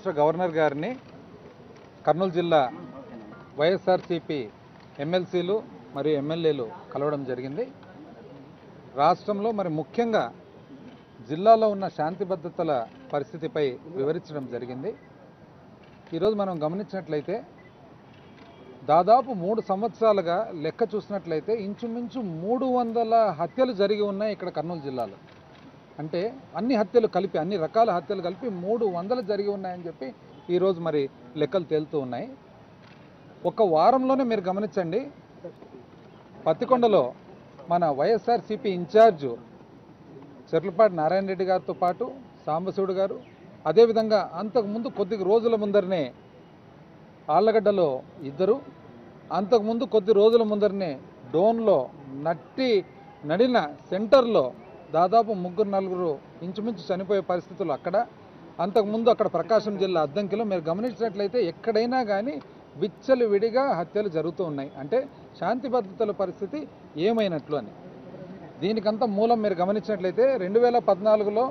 రాష్ట్ర గవర్నర్ గారిని కర్నూలు జిల్లా వైఎస్ఆర్సిపి ఎమ్మెల్సీలు మరియు ఎమ్మెల్యేలు కలవడం జరిగింది. రాష్ట్రంలో మరి ముఖ్యంగా జిల్లాలో ఉన్న శాంతి భద్రతల పరిస్థితిపై వివరించడం జరిగింది. ఈరోజు మనం గమనించినట్లయితే దాదాపు మూడు సంవత్సరాలుగా లెక్క చూసినట్లయితే ఇంచుమించు మూడు వందల హత్యలు జరిగి ఉన్నాయి ఇక్కడ కర్నూలు జిల్లాలో. అంటే అన్ని హత్యలు కలిపి అన్ని రకాల హత్యలు కలిపి మూడు వందలు జరిగి ఉన్నాయని చెప్పి ఈరోజు మరి లెక్కలు తేలుతూ ఉన్నాయి. ఒక వారంలోనే మీరు గమనించండి పత్తికొండలో మన వైఎస్ఆర్సీపీ ఇన్ఛార్జు చెర్లపాటి నారాయణ రెడ్డి గారితో పాటు సాంబశివుడు గారు అదేవిధంగా అంతకుముందు కొద్ది రోజుల ముందరనే ఆళ్ళగడ్డలో ఇద్దరు అంతకుముందు కొద్ది రోజుల ముందరనే డోన్లో నట్టి నడిన సెంటర్లో దాదాపు ముగ్గురు నలుగురు ఇంచుమించు చనిపోయే పరిస్థితులు అక్కడ. అంతకుముందు అక్కడ ప్రకాశం జిల్లా అద్దంకిలో మీరు గమనించినట్లయితే ఎక్కడైనా కానీ విచ్చలు విడిగా హత్యలు జరుగుతూ ఉన్నాయి. అంటే శాంతి భద్రతల పరిస్థితి ఏమైనట్లు అని. దీనికంతా మూలం మీరు గమనించినట్లయితే రెండు వేల పద్నాలుగులో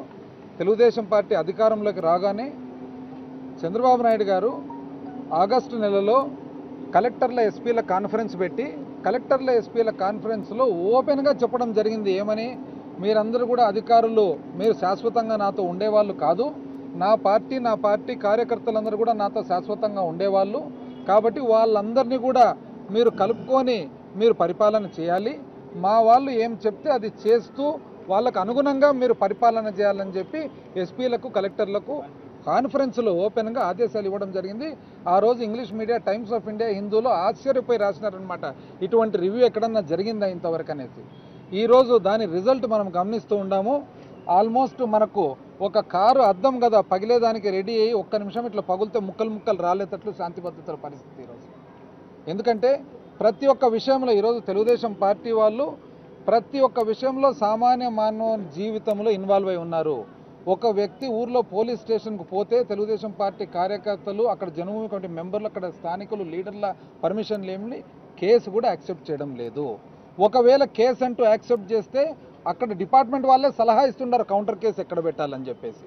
తెలుగుదేశం పార్టీ అధికారంలోకి రాగానే చంద్రబాబు నాయుడు గారు ఆగస్టు నెలలో కలెక్టర్ల ఎస్పీల కాన్ఫరెన్స్ పెట్టి కలెక్టర్ల ఎస్పీల కాన్ఫరెన్స్లో ఓపెన్గా చెప్పడం జరిగింది. ఏమని? మీరందరూ కూడా అధికారులు మీరు శాశ్వతంగా నాతో ఉండేవాళ్ళు కాదు. నా పార్టీ నా పార్టీ కార్యకర్తలందరూ కూడా నాతో శాశ్వతంగా ఉండేవాళ్ళు. కాబట్టి వాళ్ళందరినీ కూడా మీరు కలుపుకొని మీరు పరిపాలన చేయాలి. మా వాళ్ళు ఏం చెప్తే అది చేస్తూ వాళ్ళకు అనుగుణంగా మీరు పరిపాలన చేయాలని చెప్పి ఎస్పీలకు కలెక్టర్లకు కాన్ఫరెన్స్లో ఓపెన్గా ఆదేశాలు ఇవ్వడం జరిగింది. ఆ రోజు English media Times of India హిందూలో ఆశ్చర్యపోయి రాసినారనమాట ఇటువంటి రివ్యూ ఎక్కడన్నా జరిగిందా ఇంతవరకు అనేసి ఈరోజు దాని రిజల్ట్ మనం గమనిస్తూ ఉన్నాము ఆల్మోస్ట్ మనకు ఒక కారు అద్దం కదా పగిలేదానికి రెడీ అయ్యి ఒక్క నిమిషం ఇట్లా పగులితే ముక్కలు ముక్కలు రాలేటట్లు శాంతి భద్రతల పరిస్థితి ఈరోజు ఎందుకంటే ప్రతి ఒక్క విషయంలో ఈరోజు తెలుగుదేశం పార్టీ వాళ్ళు ప్రతి ఒక్క విషయంలో సామాన్య మానవ జీవితంలో ఇన్వాల్వ్ అయి ఉన్నారు. ఒక వ్యక్తి ఊర్లో పోలీస్ స్టేషన్కు పోతే తెలుగుదేశం పార్టీ కార్యకర్తలు అక్కడ జనభూమి కమిటీ మెంబర్లు అక్కడ స్థానికులు లీడర్ల పర్మిషన్ లేని కేసు కూడా యాక్సెప్ట్ చేయడం లేదు. ఒకవేళ కేసు అంటూ యాక్సెప్ట్ చేస్తే అక్కడ డిపార్ట్మెంట్ వాళ్ళే సలహా ఇస్తున్నారు కౌంటర్ కేసు ఎక్కడ పెట్టాలని చెప్పేసి.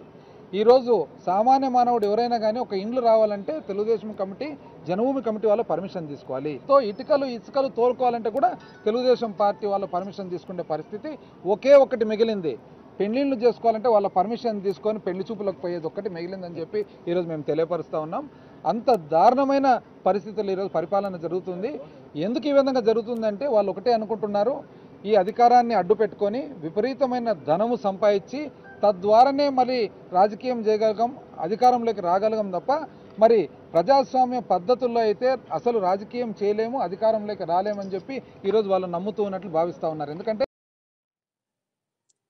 ఈరోజు సామాన్య మానవుడు ఎవరైనా కానీ ఒక ఇండ్లు రావాలంటే తెలుగుదేశం కమిటీ జనభూమి కమిటీ వాళ్ళ పర్మిషన్ తీసుకోవాలి. సో ఇటుకలు ఇసుకలు తోలుకోవాలంటే కూడా తెలుగుదేశం పార్టీ వాళ్ళ పర్మిషన్ తీసుకునే పరిస్థితి ఒకే ఒకటి మిగిలింది. పెళ్ళిళ్ళు చేసుకోవాలంటే వాళ్ళ పర్మిషన్ తీసుకొని పెళ్ళి చూపులకు పోయేది ఒక్కటి మిగిలిందని చెప్పి ఈరోజు మేము తెలియపరుస్తూ ఉన్నాం. అంత దారుణమైన పరిస్థితులు ఈరోజు పరిపాలన జరుగుతుంది. ఎందుకు ఈ విధంగా జరుగుతుందంటే వాళ్ళు ఒకటే అనుకుంటున్నారు. ఈ అధికారాన్ని అడ్డు పెట్టుకొని విపరీతమైన ధనము సంపాదించి తద్వారానే మరి రాజకీయం చేయగలగం అధికారంలోకి రాగలగం తప్ప మరి ప్రజాస్వామ్య పద్ధతుల్లో అయితే అసలు రాజకీయం చేయలేము అధికారంలోకి రాలేమని చెప్పి ఈరోజు వాళ్ళు నమ్ముతూ ఉన్నట్లు భావిస్తూ ఉన్నారు. ఎందుకంటే